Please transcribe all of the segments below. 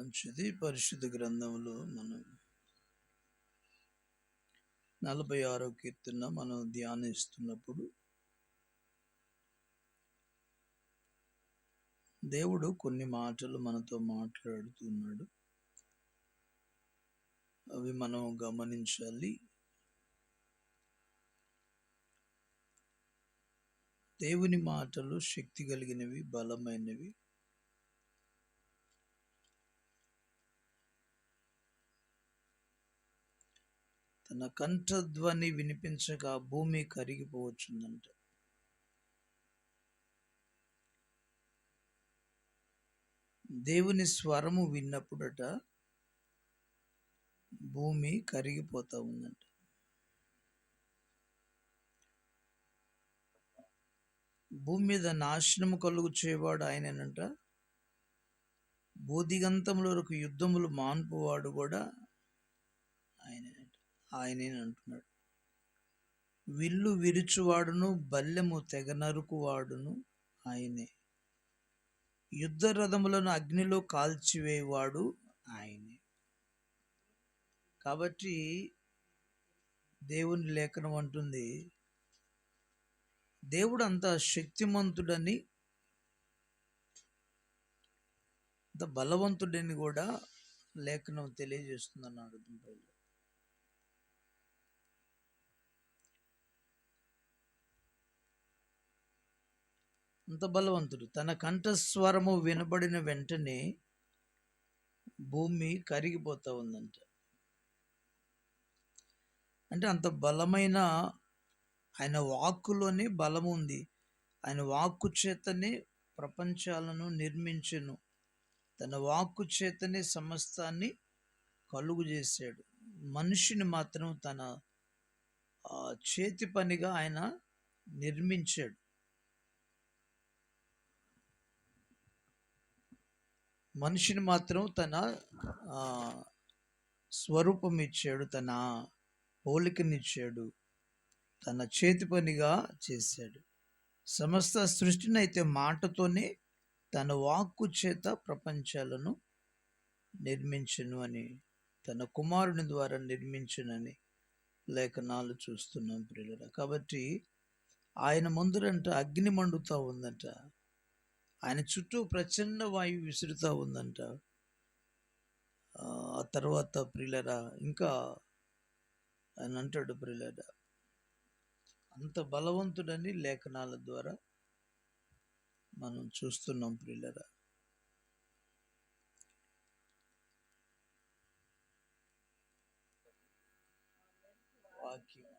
మంచిది. పరిశుద్ధ గ్రంథంలో మనం నలభై ఆరో కీర్తన మనం ధ్యానిస్తున్నప్పుడు దేవుడు కొన్ని మాటలు మనతో మాట్లాడుతున్నాడు. అవి మనం గమనించాలి. దేవుని మాటలు శక్తి కలిగినవి బలమైనవి. తన కంఠధ్వని వినిపించగా భూమి కరిగిపోవచ్చుందంట. దేవుని స్వరము విన్నప్పుడట భూమి కరిగిపోతూ ఉందంట. భూమి మీద నాశనము కలుగు చేయవాడు ఆయనేనంట. భూదిగంతముల వరకు యుద్ధములు మాన్పువాడు కూడా ఆయన. ఆయనే అంటున్నాడు. విల్లు విరుచువాడును బల్లెము తెగ నరుకువాడును ఆయనే. యుద్ధ రథములను అగ్నిలో కాల్చివేవాడు ఆయనే. కాబట్టి దేవుని లేఖనం అంటుంది దేవుడు అంత శక్తిమంతుడని అంత బలవంతుడని కూడా లేఖనం తెలియజేస్తుంది అన్నాడు అంత బలవంతుడు. తన కంఠస్వరము వినబడిన వెంటనే భూమి కరిగిపోతూ ఉందంట. అంటే అంత బలమైన ఆయన వాక్కులోనే బలం ఉంది. ఆయన వాక్కు చేతనే ప్రపంచాలను నిర్మించను. తన వాక్కు చేతనే సమస్తాన్ని కలుగు చేశాడు. మనిషిని మాత్రం తన చేతి పనిగా ఆయన నిర్మించాడు. మనిషిని మాత్రం తన స్వరూపం ఇచ్చాడు తన పోలికనిచ్చాడు తన చేతి పనిగా చేశాడు. సమస్త సృష్టిని అయితే మాటతోనే తన వాక్కు చేత ప్రపంచాలను నిర్మించను అని తన కుమారుని ద్వారా నిర్మించునని లేఖనాలు చూస్తున్నాం ప్రియుల కాబట్టి ఆయన ముందరంట అగ్ని మండుతూ ఉందంట. ఆయన చుట్టూ ప్రచండ వాయువు విసురుతూ ఉందంట. ఆ తర్వాత ప్రిలరా ఇంకా ఆయన అంటాడు ప్రిలరా అంత బలవంతుడని లేఖనాల ద్వారా మనం చూస్తున్నాం ప్రిలరా వాక్యం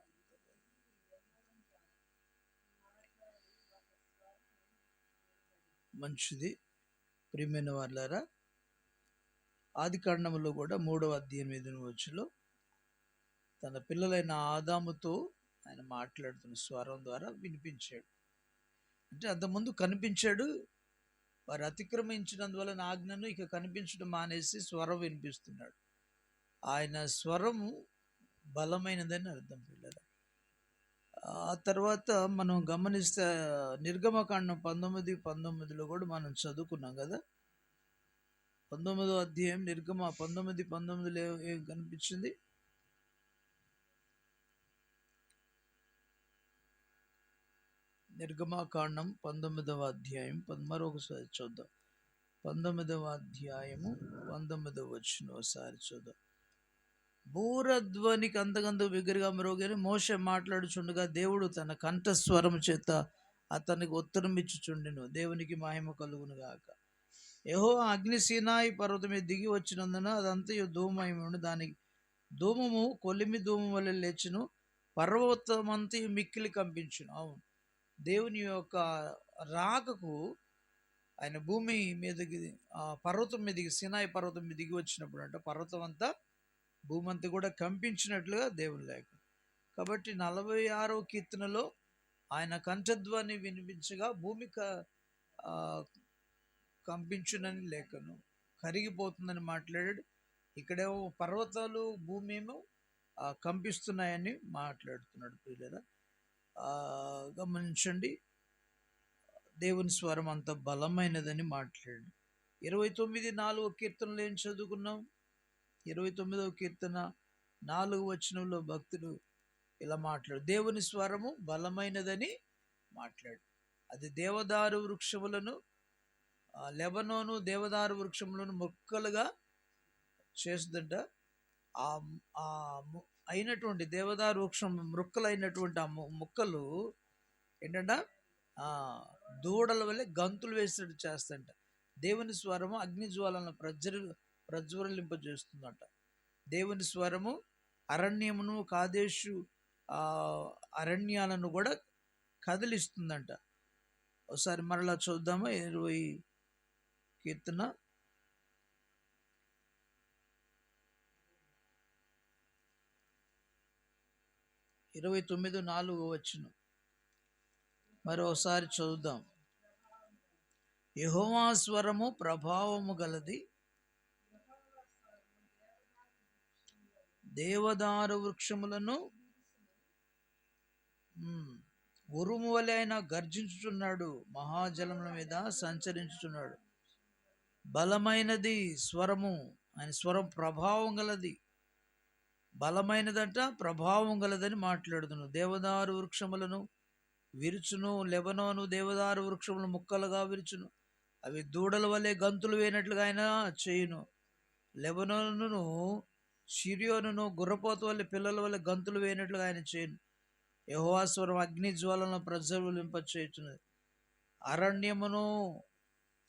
మంచిది ప్రియమైన వాళ్ళారా ఆది కారణంలో కూడా మూడవ అధ్యాయం ఎనిమిది వచ్చులో తన పిల్లలైన ఆదాముతో ఆయన మాట్లాడుతున్న స్వరం ద్వారా వినిపించాడు. అంటే అంతకుముందు కనిపించాడు వారు అతిక్రమించినందువలన నా ఆజ్ఞను ఇక కనిపించడం మానేసి స్వరం వినిపిస్తున్నాడు. ఆయన స్వరము బలమైనదని అర్థం పిల్లల ఆ తర్వాత మనం గమనిస్తే నిర్గమకాండం పంతొమ్మిది పంతొమ్మిదిలో కూడా మనం చదువుకున్నాం కదా? పంతొమ్మిదో అధ్యాయం నిర్గమ పంతొమ్మిది పంతొమ్మిదిలో ఏ- ఏం కనిపించింది? నిర్గమాకాండం పంతొమ్మిదవ అధ్యాయం పద్- మరొకసారి చూద్దాం. పంతొమ్మిదవ అధ్యాయము పంతొమ్మిదవ వచ్చిన ఒకసారి చూద్దాం. బూరధ్వనికి అంతకంత బిగ్గరగా మ్రోగని మోస మాట్లాడుచుండగా దేవుడు తన కంఠస్వరం చేత అతనికి ఉత్తరం ఇచ్చుచుండెను. దేవునికి మహిమ కలుగునుగాక యహో అగ్ని సీనాయి పర్వతం మీద దిగి వచ్చినందున అదంతయు ధూమయమును దానికి ధూమము కొలిమి ధూమం వల్ల లేచును. పర్వతమంతయు మిక్కిలి కంపించును. అవును. దేవుని యొక్క రాకకు ఆయన భూమి మీదకి ఆ పర్వతం మీదకి సినాయి పర్వతం మీద దిగి వచ్చినప్పుడు అంటే పర్వతం అంతా భూమంతా కూడా కంపించినట్లుగా దేవుని లేఖ. కాబట్టి నలభై ఆరో కీర్తనలో ఆయన కంఠధ్వని వినిపించగా భూమి క- కంపించునని లేఖను కరిగిపోతుందని మాట్లాడాడు. ఇక్కడేమో పర్వతాలు భూమి ఏమో కంపిస్తున్నాయని మాట్లాడుతున్నాడు పిల్లల గమనించండి. దేవుని స్వరం అంత బలమైనదని మాట్లాడు. ఇరవై తొమ్మిది నాలుగు కీర్తనలు ఏం చదువుకున్నాం? ఇరవై తొమ్మిదవ కీర్తన నాలుగు వచనంలో భక్తుడు ఇలా మాట్లాడు. దేవుని స్వరము బలమైనదని మాట్లాడు. అది దేవదారు వృక్షములను లెబనోను దేవదారు వృక్షములను మొక్కలుగా చేస్తుందంట. ఆ అయినటువంటి దేవదారు వృక్షం మొక్కలు అయినటువంటి ఆ మొక్కలు ఏంటంట? దూడల వల్లే గంతులు వేసినట్టు చేస్తంట దేవుని స్వరము అగ్ని జ్వాలను ప్రజలు ప్రజ్వరలింపజేస్తుందంట దేవుని స్వరము అరణ్యమును కాదేశు అరణ్యాలను కూడా కదిలిస్తుందంట. ఒకసారి మరలా చూద్దామా ఇరవై కీర్తన. ఇరవై తొమ్మిది నాలుగు వచ్చును మరోసారి చూద్దాం. యహోమా స్వరము ప్రభావము గలది దేవదారు వృక్షములను ఉరుము వలె ఆయన గర్జించుచున్నాడు. మహాజలముల మీద సంచరించుచున్నాడు. బలమైనది స్వరము ఆయన స్వరం ప్రభావం గలది. బలమైనదంట ప్రభావం గలదని మాట్లాడుతును దేవదారు వృక్షములను విరుచును లెబనోను దేవదారు వృక్షములు ముక్కలుగా విరుచును. అవి దూడల వలె గంతులు వేయనట్లుగా ఆయన చేయును. లెబనోను సిరియోనును గుర్రపోత వల్ల పిల్లల వల్ల గంతులు వేయనట్లుగా ఆయన చేయను. యహోవాస్వరం అగ్ని జ్వాలను ప్రజ్వలింపచేయుచున్నది. అరణ్యమును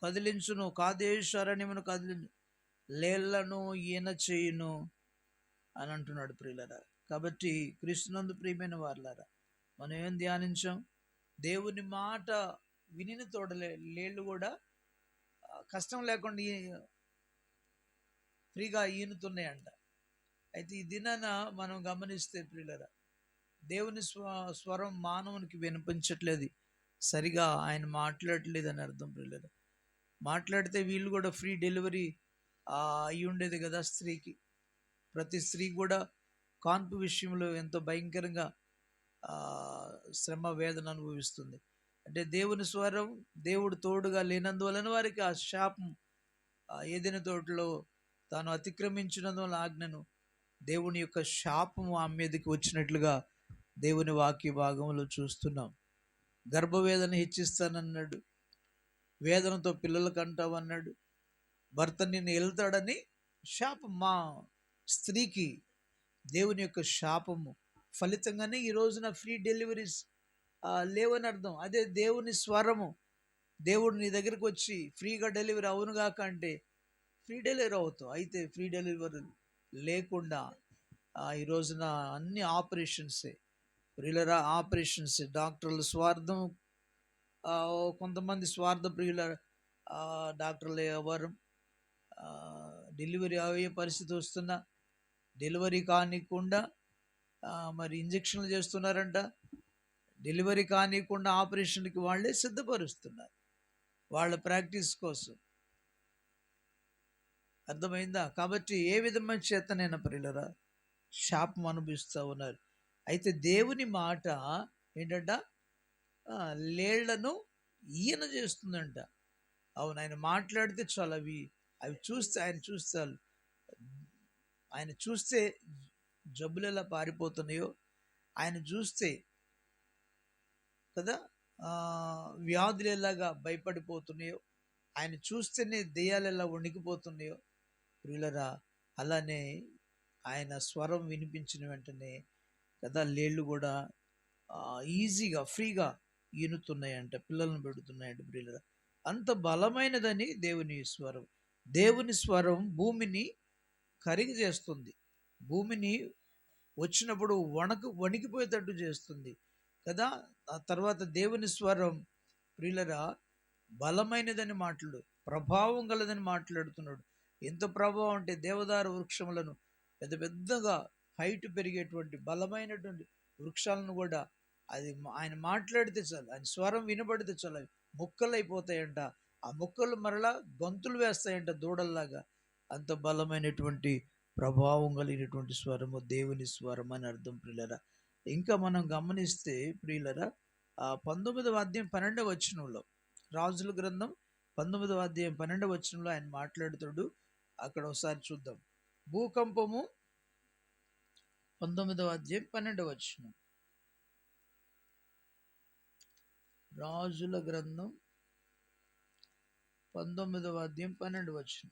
కదిలించును కాదేశ్ అరణ్యమును కదిలించు లేళ్ళను ఈయన చేయును అని అంటున్నాడు ప్రియులరా. కాబట్టి కృష్ణందు ప్రియమైన వారులారా మనం ఏం ధ్యానించాం? దేవుని మాట వినిన తోడలే లేళ్ళు కూడా కష్టం లేకుండా ఈ- ఫ్రీగా ఈనుతున్నాయంట అయితే ఈ దినాన మనం గమనిస్తే ప్రియులరా దేవుని స్వ స్వరం మానవునికి వినిపించట్లేదు. సరిగా ఆయన మాట్లాడట్లేదు అని అర్థం ప్రియులరా. మాట్లాడితే వీళ్ళు కూడా ఫ్రీ డెలివరీ అయి ఉండేది కదా స్త్రీకి. ప్రతి స్త్రీ కూడా కాన్పు విషయంలో ఎంతో భయంకరంగా శ్రమ వేదన అనుభవిస్తుంది. అంటే దేవుని స్వరం దేవుడు తోడుగా లేనందువలన వారికి ఆ శాపం ఏదైనా తోటలో తాను అతిక్రమించినందువల్ల ఆజ్ఞను దేవుని యొక్క శాపము ఆమె మీదకి వచ్చినట్లుగా దేవుని వాక్య భాగంలో చూస్తున్నాం. గర్భవేదన హెచ్చిస్తానన్నాడు. వేదనతో పిల్లలకు అంటావు అన్నాడు భర్త నిన్ను వెళ్తాడని శాపం మా స్త్రీకి దేవుని యొక్క శాపము. ఫలితంగానే ఈ రోజున ఫ్రీ డెలివరీస్ లేవని అర్థం. అదే దేవుని స్వరము. దేవుడు నీ దగ్గరికి వచ్చి ఫ్రీగా డెలివరీ అవునుగాక అంటే ఫ్రీ డెలివరీ అవుతావు. అయితే ఫ్రీ డెలివరీ లేకుండా ఈ రోజున అన్ని ఆపరేషన్సే ప్రియులరా ఆపరేషన్స్ డాక్టర్ల స్వార్థం కొంతమంది స్వార్థ ప్రియుల డాక్టర్లు ఎవరు? డెలివరీ అయ్యే పరిస్థితి వస్తున్నా డెలివరీ కానికుండా మరి ఇంజక్షన్లు చేస్తున్నారంట డెలివరీ కానికుండా ఆపరేషన్కి వాళ్ళే సిద్ధపరుస్తున్నారు. వాళ్ళ ప్రాక్టీస్ కోసం. అర్థమైందా? కాబట్టి ఏ విధమైన చేతనైనా ప్రియులరా శాపం అనుభవిస్తూ ఉన్నారు. అయితే దేవుని మాట ఏంటంట? లేళ్ళను ఈయన చేస్తుందంట. అవును ఆయన మాట్లాడితే చాలు అవి అవి చూస్తే ఆయన చూస్తారు. ఆయన చూస్తే జబ్బులు ఎలా పారిపోతున్నాయో ఆయన చూస్తే కదా వ్యాధులు ఎలాగా భయపడిపోతున్నాయో ఆయన చూస్తేనే దెయ్యాలు ఎలా వణికిపోతున్నాయో ప్రియులరా అలానే ఆయన స్వరం వినిపించిన వెంటనే కదా లేళ్ళు కూడా ఈజీగా ఫ్రీగా ఈనుతున్నాయంట పిల్లలను పెడుతున్నాయంట ప్రియులరా. అంత బలమైనదని దేవుని స్వరం. దేవుని స్వరం భూమిని కరిగి చేస్తుంది. భూమిని వచ్చినప్పుడు వణకు వణికిపోయేటట్టు చేస్తుంది. కదా ఆ తర్వాత దేవుని స్వరం ప్రియులరా బలమైనదని మాట్లాడు ప్రభావం గలదని మాట్లాడుతున్నాడు. ఎంత ప్రభావం అంటే దేవదారు వృక్షములను పెద్ద పెద్దగా హైట్ పెరిగేటువంటి బలమైనటువంటి వృక్షాలను కూడా అది ఆయన మాట్లాడితే చాలు ఆయన స్వరం వినబడితే చాలు అవి ముక్కలు అయిపోతాయంట ఆ ముక్కలు మరలా గొంతులు వేస్తాయంట దూడల్లాగా. అంత బలమైనటువంటి ప్రభావం కలిగినటువంటి స్వరము దేవుని స్వరం అని అర్థం ప్రియులరా. ఇంకా మనం గమనిస్తే ప్రియులరా ఆ పంతొమ్మిదవ అధ్యాయం పన్నెండవ వచనంలో రాజుల గ్రంథం పంతొమ్మిదవ అధ్యాయం పన్నెండవ వచనంలో ఆయన మాట్లాడుతాడు అక్కడ ఒకసారి చూద్దాం. భూకంపము పంతొమ్మిదవ అధ్యాయం పన్నెండవ వచ్చిన రాజుల గ్రంథం పంతొమ్మిదవ అధ్యాయం పన్నెండు వచ్చిన